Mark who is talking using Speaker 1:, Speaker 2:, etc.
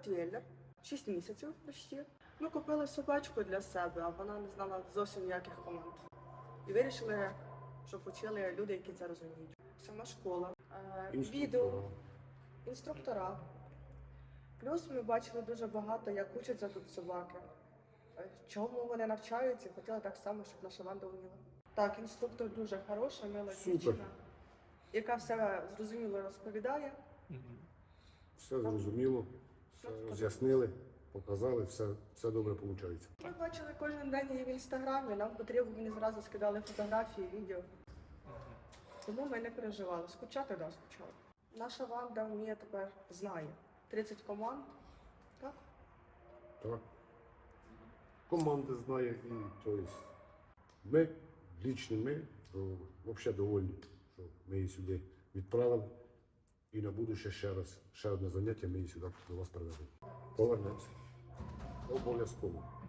Speaker 1: Ротвейлер, 6 місяців почти. Ми купили собачку для себе, а вона не знала зовсім ніяких команд. І вирішили, щоб вчили люди, які це розуміють. Сама школа, е, відео, інструктора. Плюс ми бачили дуже багато, як учаться тут собаки. Е, Чому вони навчаються, хотіли так само, щоб наша банда вміла. Так, інструктор дуже хороша, мила
Speaker 2: Супер.
Speaker 1: дівчина, яка все зрозуміло розповідає.
Speaker 2: Все зрозуміло, все роз'яснили, показали, все, все добре виходить.
Speaker 1: Ми бачили кожен день її в інстаграмі, нам потрібно мені зразу скидали фотографії, відео. Тому ми не переживали. Скучати, да, скучали. Наша банда вміє тепер знає. 30 команд. Так?
Speaker 2: Так. Команда знає і то есть, ми, лічно ми, взагалі довольні, що ми її сюди відправили. І на будуще ще раз, ще одне заняття ми її сюди до вас приведемо. Повернемося. Обов'язково.